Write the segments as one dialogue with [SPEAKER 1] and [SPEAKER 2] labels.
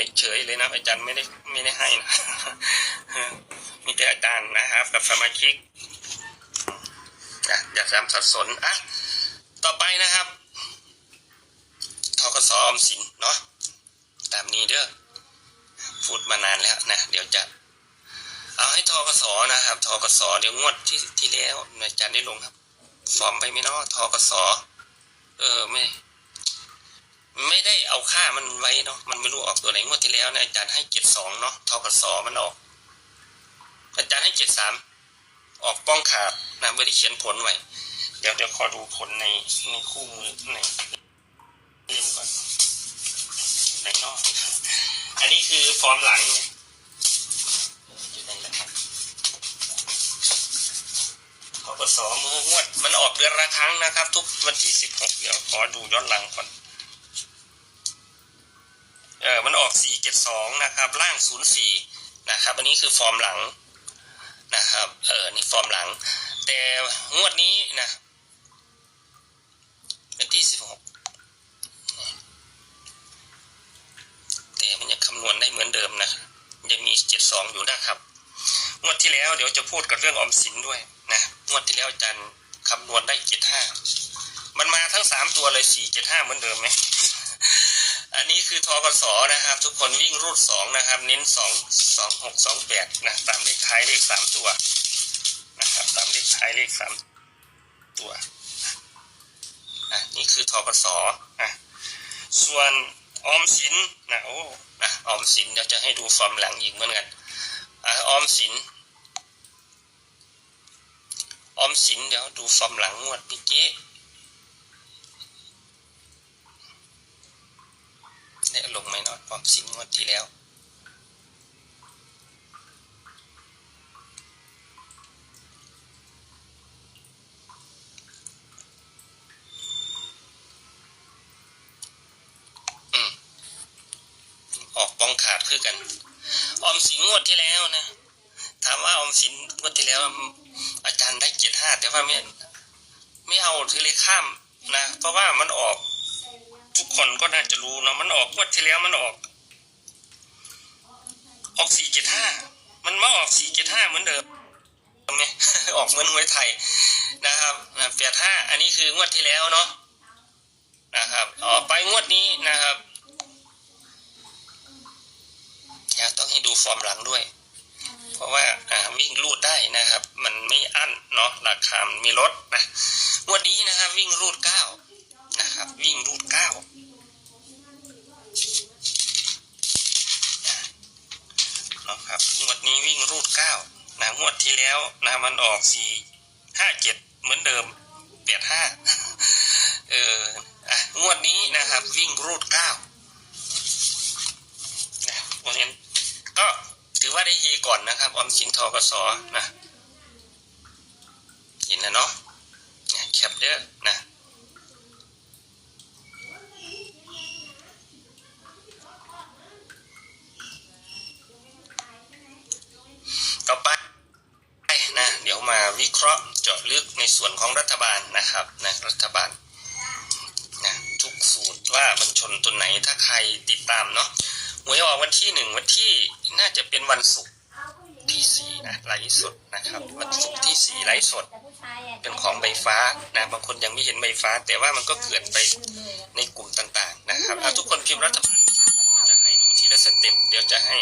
[SPEAKER 1] ยเฉยเลยนะอาจารย์ไม่ได้ไม่ได้ให้นะมีแต่อาจารย์นะครับ กับสมาชิกอย่าซ้ำสับสนอะต่อไปนะครับทกสออมสินเนาะตามนี้เด้อพูดมานานแล้วนะเดี๋ยวจะเอาให้ทกสนะครับทกสเดี๋ยวงวดที่ที่แล้วอาจารย์ได้ลงครับฟอร์มไปไหมเนาะทกสเออไม่ ไม่ได้เอาค่ามันไว้เนาะมันไม่รู้ออกตัวไหนงวดที่แล้วนะอาจารย์ให้เจ็ดสองเนาะทกสมันออก อาจารย์ให้เจ็ดสามออกป้องขาดนะไม่ได้เขียนผลไว้เดี๋ยวเดี๋ยวขอดูผลในในคู่มือในเล่มก่อนไหนนาะอันนี้คือฟอร์มหลังเนี่ยอยู่ไหนะครับทกสมืองวด มันออกเดือนละครั้งนะครับ ทุกวันที่สิบหกเดี๋ยวขอดูย้อนหลังก่อน สองนะครับล่างศูนย์สี่นะครับอันนี้คือฟอร์มหลังนะครับเออนี่ฟอร์มหลัง แต่งวดนี้นะเป็นที่สิบหกแต่มันยังคำนวณได้เหมือนเดิมนะยังมีเจ็ดสองอยู่นะครับงวดที่แล้วเดี๋ยวจะพูดกับเรื่องออมสินด้วยนะงวดที่แล้วจันคำนวณได้ 75 มันมาทั้งสามตัวเลยสี่เจ็ดห้าเหมือนเดิมไหม อันนี้คือทกสนะครับ ทุกคนวิ่งรูดสองนะครับ เน้นสองสองหกสองแปดนะตามเลขท้ายเลขสามตัวนะครับ ตามเลขท้ายเลขสามตัวอะนี่คือทกสอะส่วนออมสินนะโอ้นะออมสินเดี๋ยวจะให้ดูฟอร์มหลังอีกเหมือนกันอะออมสินออมสินเดี๋ยวดูฟอร์มหลังงวดเมื่อกี้ ได้ ลงไหมเนาะความสินงวดที่แล้วอืมออกปองขาดคือกัน ออมสินงวดที่แล้วนะ ถามว่าออมสินงวดที่แล้ว อาจารย์ได้เจ็ดห้าแต่ว่าไม่ไม่เอาทีเลยข้ามนะ เพราะว่ามันออก คนก็น่าจะรู้เนาะมันออกงวดที่แล้วมันออก ออกสี่เจ็ดห้ามันมาออกสี่เจ็ดห้าเหมือนเดิมเนี่ยออกเหมือนหวยไทยนะครับแปดห้าอันนี้คืองวดที่แล้วเนาะนะครับออกไปงวดนี้นะครับอยากต้องให้ดูฟอร์มหลังด้วย เพราะว่าอ่าวิ่งรูดได้นะครับ มันไม่อั้นเนาะราคามีลดนะงวดนี้นะครับวิ่งรูดเก้า นะครับ วิ่งรูดเก้านะครับงวดนี้วิ่งรูดเก้านะงวดที่แล้วนะมันออกสี่ห้าเจ็ดเหมือนเดิมแปดห้าเอออะงวดนี้นะครับ วิ่งรูดเก้านะเพราะฉะนั้นก็ถือว่าได้เฮก่อนนะครับ ออมสินทกสนะเห็นแล้วเนาะแคปเดอะ ต่อไปนะเดี๋ยวมาวิ เจาะลึกในส่วนของรัฐบาลนะครับนะรัฐบาลนะทุกสูตรว่ามันชนตัวไหนถ้าใครติดตามเนาะหวยออกวันที่หนึ่งวันที่น่าจะเป็นวันศุกร์ที่สี่นะไลฟ์สดนะครับ วันศุกร์ที่สี่ไลฟ์สด เป็นของใบฟ้านะบางคนยังไม่เห็นใบฟ้า แต่ว่ามันก็เกิดไปในกลุ่มต่างๆนะครับเอาทุกคนพิมพ์รัฐบาลจะให้ดูทีละสเต็ปเดี๋ยวจะให้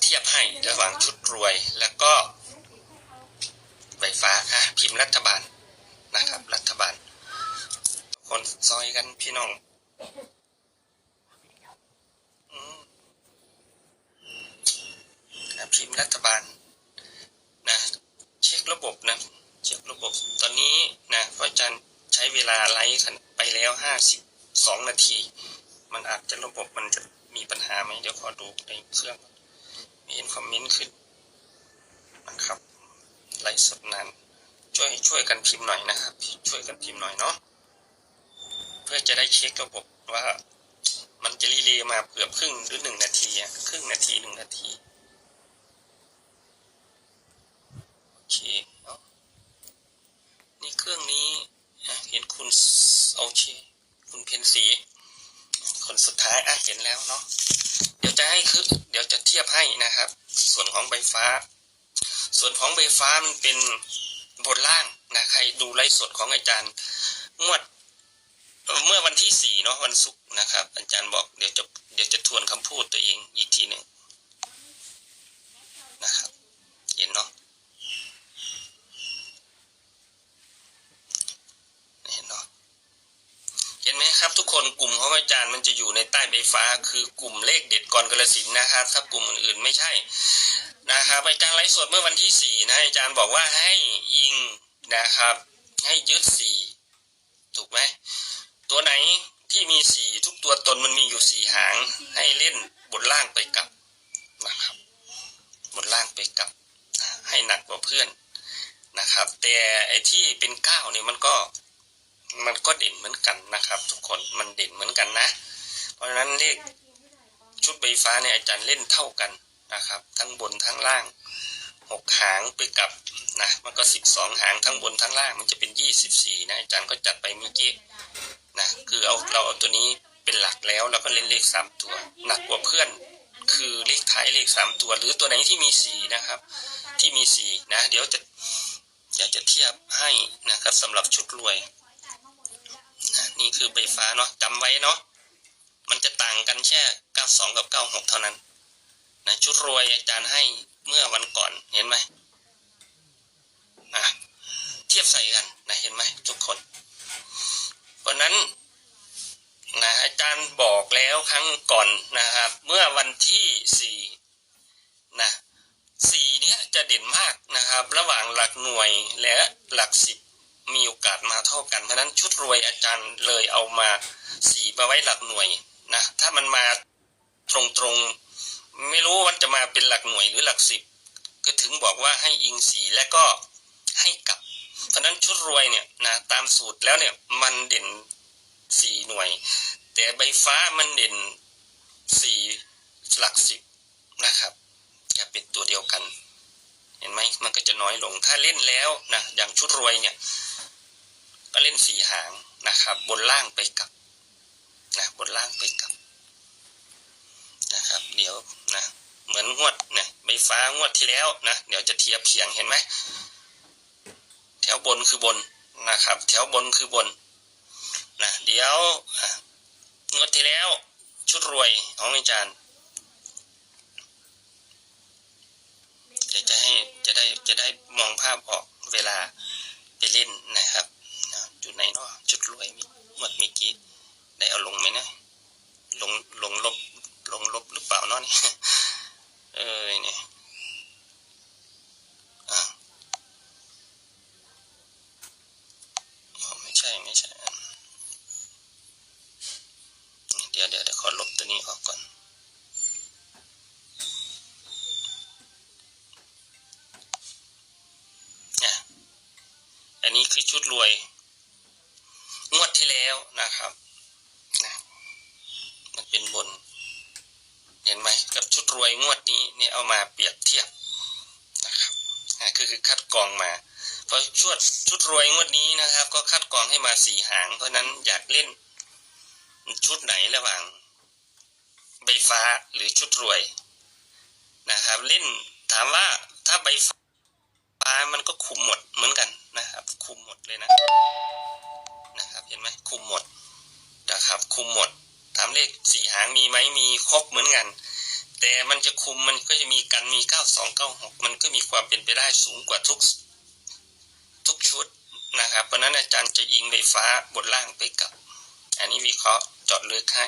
[SPEAKER 1] เทียบให้ระหว่างชุดรวยแล้วก็ ไฟฟ้าอะพิมพ์รัฐบาลนะครับ รัฐบาล คนซอยกันพี่น้องพิมพ์รัฐบาลนะเช็คระบบนะเช็คระบบ ตอนนี้นะพระอาจารย์ใช้เวลาไลฟ์ไปแล้วห้าสิบสองนาที มันอาจจะระบบมันจะมีปัญหาไหมเดี๋ยวขอดูในเครื่อง มีเห็นคอมเมนต์ขึ้นนะครับ ไลฟ์สดนั้น ช่วยช่วยกันพิมพ์หน่อยนะครับ ช่วยกันพิมพ์หน่อยเนาะเพื่อจะได้เช็คระบบว่า มันจะรีเลย์มาเกือบครึ่งหรือหนึ่งนาทีครึ่งนาทีหนึ่งนาทีโอเคเนาะนี่เครื่องนี้อะเห็นคุณโอเคคุณเพนสี คนสุดท้ายอะ อะเห็นแล้วเนาะเดี๋ยวจะให้คือเดี๋ยวจะเทียบให้นะครับ ส่วนของใบฟ้า ส่วนของใบฟ้ามันเป็นบนล่างนะใครดูไลฟ์สดของอาจารย์งวดเมื่อวันที่สี่เนาะวันศุกร์นะครับ อาจารย์บอกเดี๋ยวจะเดี๋ยวจะทวนคำพูดตัวเองอีกทีหนึ่งนะครับเห็นเนาะเห็นเนาะเห็นไหมครับ ทุกคนกลุ่มของอาจารย์มันจะอยู่ในใต้ใบฟ้า คือกลุ่มเลขเด็ดกรกระสินนะครับ ถ้ากลุ่มอื่นๆไม่ใช่ นะครับอาจารย์ไลฟ์สดเมื่อวันที่สี่นะอาจารย์บอกว่าให้อิงนะครับ ให้ยึดสี่ถูกไหมตัวไหนที่มีสี่ทุกตัวตนมันมีอยู่สี่หาง ให้เล่นบนล่างไปกลับนะครับบนล่างไปกลับ ให้หนักกว่าเพื่อนนะครับ แต่ไอ้ที่เป็นเก้าเนี่ยมันก็มันก็เด่นเหมือนกันนะครับ ทุกคนมันเด่นเหมือนกันนะ เพราะฉะนั้นเลขชุดใบฟ้าเนี่ยอาจารย์เล่นเท่ากัน นะครับ ทั้งบนทั้งล่างหกหางไปกับนะมันก็สิบสองหางทั้งบนทั้งล่างมันจะเป็นยี่สิบสี่นะอาจารย์ก็จัดไปเมื่อกี้นะคือเอาเราเอาตัวนี้เป็นหลักแล้วเราก็เล่นเลขสามตัวหนักกว่าเพื่อน คือเลขท้ายเลขสามตัว หรือตัวไหนที่มีสี่นะครับ ที่มีสี่นะ เดี๋ยวจะอยากจะเทียบให้นะครับสำหรับชุดรวยนะนี่คือใบฟ้าเนาะจำไว้เนาะมันจะต่างกันแค่92กับ96เท่านั้น นะชุดรวยอาจารย์ให้เมื่อวันก่อนเห็นไหมนะเทียบใส่กันนะเห็นไหมทุกคน เพราะนั้นนะอาจารย์บอกแล้วครั้งก่อนนะครับ เมื่อวันที่4นะสี่เนี้ยจะเด่นมากนะครับ ระหว่างหลักหน่วยและหลักสิบมีโอกาสมาเท่ากันเพราะนั้นชุดรวยอาจารย์เลยเอามาสี่มาไว้หลักหน่วยนะถ้ามันมาตรงๆ ไม่รู้ว่าจะมาเป็นหลักหน่วยหรือหลักสิบก็ถึงบอกว่าให้อิงสีและก็ให้กลับเพราะฉะนั้นชุดรวยเนี่ยนะตามสูตรแล้วเนี่ยมันเด่นสี่หน่วย แต่ใบฟ้ามันเด่นสี่หลักสิบนะครับจะเป็นตัวเดียวกัน เห็นไหมมันก็จะน้อยลงถ้าเล่นแล้วนะอย่างชุดรวยเนี่ยก็เล่นสี่หางนะครับ บนล่างไปกลับนะบนล่างไปกลับนะครับ เดี๋ยว นะเหมือนงวดเนี่ยใบฟ้างวดที่แล้วนะเดี๋ยวจะเทียบเคียงเห็นไหมแถวบนคือบนนะครับ แถวบนคือบนนะเดี๋ยวงวดที่แล้วชุดรวยของอาจารย์เดี๋ยวจะให้จะได้จะได้มองภาพออกเวลาไปเล่นนะครับอะอยู่ไหนเนาะจุดรวยมีหมดมีกี้ได้เอาลงไหมนะลงลงลบลงลบหรือเปล่าเนาะนี่ เออเนี่ยอะอ๋อไม่ใช่ไม่ใช่อันเดี๋ยวเดี๋ยวเดี๋ยวขอลบตัวนี้ออกก่อน เนี่ยอันนี้คือชุดรวย งวดที่แล้ว นะครับนะมันเป็นบน เห็นไหมกับชุดรวยงวดนี้เนี่ยเอามาเปรียบเทียบนะครับอะคือคือคัดกรองมาเพราะชุดชุดรวยงวดนี้นะครับ ก็คัดกรองให้มาสี่หาง เพราะนั้นอยากเล่น ชุดไหนระหว่าง ใบฟ้าหรือชุดรวยนะครับ เล่นถามว่าถ้าใบฟ้ามันก็คุมหมดเหมือนกันนะครับ คุมหมดเลยนะ ห็นไหมคุมหมดนะครับ คุมหมดถามเลขสี่หางมีไหมมีครบเหมือนกัน แต่มันจะคุมมันก็จะมีกันมีเก้าสองเก้าหกมันก็มีความเป็นไปได้สูงกว่าทุกทุกชุดนะครับ เพราะนั้นอาจารย์จะยิงใบฟ้าบนล่างไปกับ อันนี้วิเคราะห์เจาะลึกให้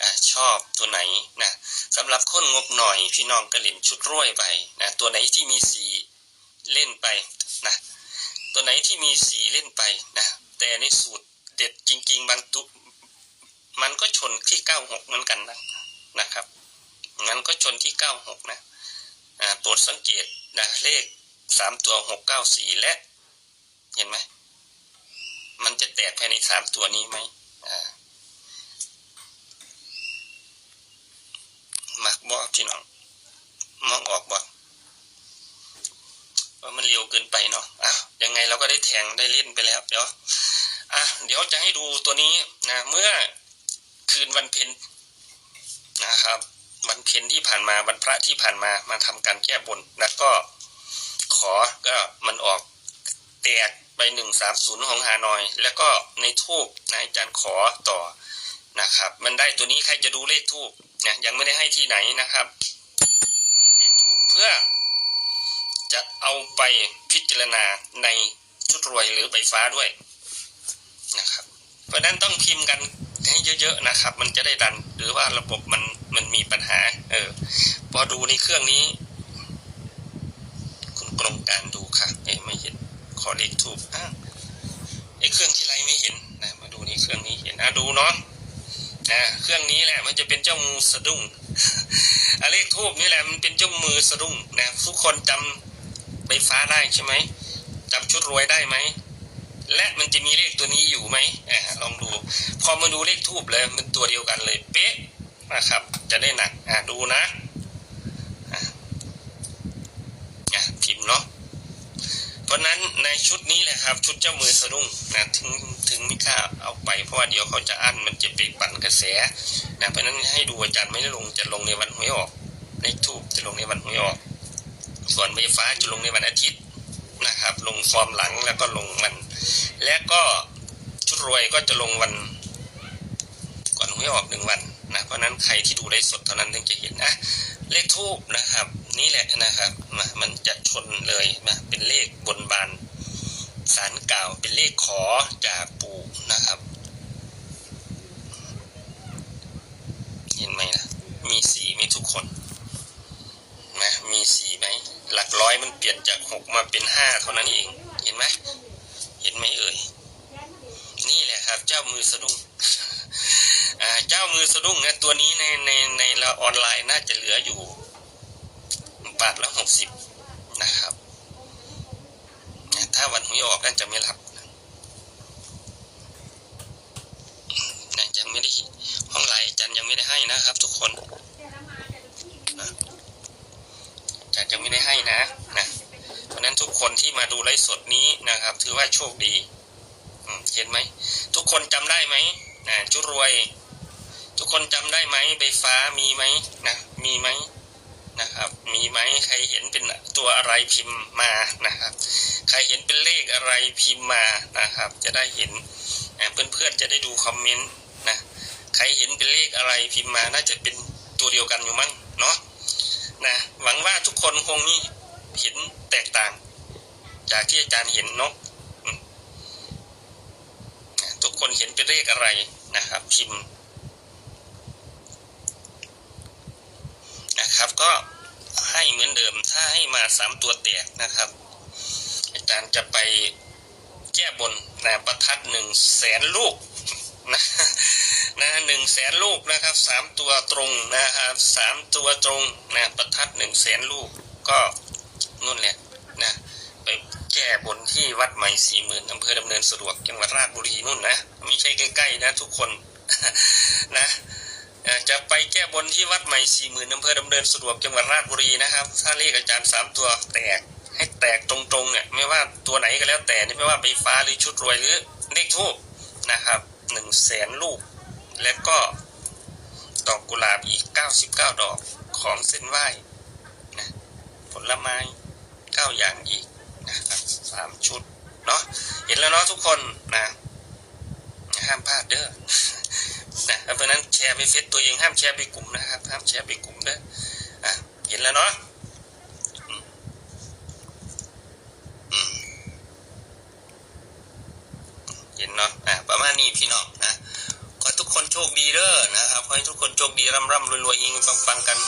[SPEAKER 1] อชอบตัวไหนนะสำหรับคนงบหน่อยพี่น้องกระเหล่นชุดร้วยไปนะตัวไหนที่มีสีเล่นไปนะตัวไหนที่มีสีเล่นไปนะ แต่ในสูตรเด็ดจริง ๆ บางตุมันก็ชนที่เก้าหกเหมือนกันนะนะครับงั้นก็ชนที่เก้าหกนะโปรดสังเกตนะเลขสามตัวหกเก้าสี่และ เห็นไหมมันจะแตกภายในสามตัวนี้ไหมอ่ามักบอกพี่น้องมองออกบอกว่ามันเร็วเกินไปเนาะอะยังไงเราก็ได้แทงได้เล่นไปแล้ว เดี๋ยว อะเดี๋ยวจะให้ดูตัวนี้นะเมื่อคืนวันเพ็ญนะครับ วันเพ็ญที่ผ่านมาวันพระที่ผ่านมามาทำการแก้บนแล้วก็ขอก็มันออกแตกไปหนึ่งสามศูนย์ของฮานอย แล้วก็ในทูบนายอาจารย์ขอต่อนะครับ มันได้ตัวนี้ใครจะดูเลขทูบนะยังไม่ได้ให้ที่ไหนนะครับเลขทูบเพื่อจะเอาไปพิจารณาในชุดรวยหรือใบฟ้าด้วย นะครับ เพราะนั้นต้องพิมพ์กันให้เยอะๆนะครับ มันจะได้ดันหรือว่าระบบมันมันมีปัญหา เออ พอดูในเครื่องนี้ คุณกรมการดูค่ะ เอ้ยไม่เห็นขอเลขทูบอ้าวไอ้เครื่องที่ไรไม่เห็นนะมาดูในเครื่องนี้เห็นอะดูเนาะนะเครื่องนี้แหละมันจะเป็นเจ้ามือสะดุ้งอเลขทูบนี่แหละมันเป็นเจ้ามือสะดุ้งนะทุกคนจำใบฟ้าได้ใช่ไหมจำชุดรวยได้ไหม และมันจะมีเลขตัวนี้อยู่ไหมอ่าลองดู พอมาดูเลขทูบเลยมันตัวเดียวกันเลยเป๊ะนะครับ จะได้หนักอ่าดูนะอะอะพิมพ์เนาะเพราะนั้นในชุดนี้แหละครับ ชุดเจ้ามือสะดุ้งนะถึงถึงไม่กล้าเอาไปเพราะว่าเดี๋ยวเขาจะอั้นมันจะไปปั่นกระแสนะเพราะฉะนั้นให้ดูอาจารย์ไม่ได้ลงจะลงในวันหวยออกเลขทูบจะลงในวันหวยออกส่วนใบฟ้าจะลงในวันอาทิตย์นะครับ ลงฟอร์มหลังแล้วก็ลงวัน และก็ชุดรวยก็จะลงวัน ก่อนหวยออกหนึ่งวันนะเพราะฉะนั้นใครที่ดูได้สดเท่านั้นถึงจะเห็นนะเลขทูบนะครับ นี่แหละนะครับมามันจะชนเลยนะเป็นเลขบนบานสารกล่าวเป็นเลขขอจากปู่นะครับ เห็นไหมนะมีสีไหมทุกคนนะมีสีไหมหลักร้อยมันเปลี่ยนจากหกมาเป็นห้าเท่านั้นเองเห็นไหม เห็นไหมเอ่ย นี่แหละครับ เจ้ามือสะดุ้งเจ้ามือสะดุ้งนะตัวนี้ในในในเราออนไลน์น่าจะเหลืออยู่บาทละหกสิบนะครับนะถ้าวันหวยออกน่าจะไม่รับนะยังไม่ได้ห้องไลน์จันยังไม่ได้ให้นะครับ ทุกคนจารย์ยังไม่ได้ให้นะนะเพราะนั้นทุกคนที่มาดูไล ดนี้นะครับ ถือว่าโชคดีเห็นไหม ทุกคนจำได้ไหมนะจุรวย ทุกคนจำได้ไหมใบฟ้ามีไหมนะมีไหมนะครับ มีไหมใครเห็นเป็นตัวอะไรพิมพ์มานะครับ ใครเห็นเป็นเลขอะไรพิมพ์มานะครับ จะได้เห็นเพื่อนๆจะได้ดูคอมเมนต์นะใครเห็นเป็นเลขอะไรพิมพ์มาน่าจะเป็นตัวเดียวกันอยู่มั้งเนาะนะหวังว่าทุกคนคงมีเห็นแตกต่าง จากที่อาจารย์เห็นเนาะทุกคนเห็นเป็นเลขอะไรนะครับ พิมพ์นะครับ ก็ให้เหมือนเดิมถ้าให้มาสามตัวแตกนะครับ อาจารย์จะไปแก้บนนะประทัดหนึ่งแสนลูกนะนะหนึ่งแสนลูกนะครับสามตัวตรงนะครับสามตัวตรงนะประทัดหนึ่งแสนลูกก็นู่นแหละ ก้บนที่วัดใหม่สี่หมื่นอำเภอดำเนินสะดวกจังหวัดราชบุรีนู่นนะไม่ใช่ใกล้ๆนะทุกคนนะจะไปแก้บนที่วัดใหม่สี่หมื่นอำเภอดำเนินสะดวกจังหวัดราชบุรีนะครับ ถ้าเลขอาจารย์สามตัวแตกให้แตกตรงๆเนี่ยไม่ว่าตัวไหนก็แล้วแต่นี่ไม่ว่าใบฟ้าหรือชุดรวยหรือเลขทูบนะครับหนึ่งแสนลูก และก็ดอกกุหลาบอีก 99 ดอกของเส้นไหว้นะผลไม้ 9 อย่างอีก สามชุดเนาะเห็นแล้วเนาะทุกคนนะห้ามพลาดเด้อนะเพราะนั้นแชร์ไปเฟซตัวเองห้ามแชร์ไปกลุ่มนะครับห้ามแชร์ไปกลุ่มเด้ออะเห็นแล้วเนาะเห็นเนาะอะประมาณนี้พี่น้องนะขอให้ทุกคนโชคดีเด้อนะครับขอให้ทุกคนโชคดีร่ำร่ำรวยรวยยิงปังปังกัน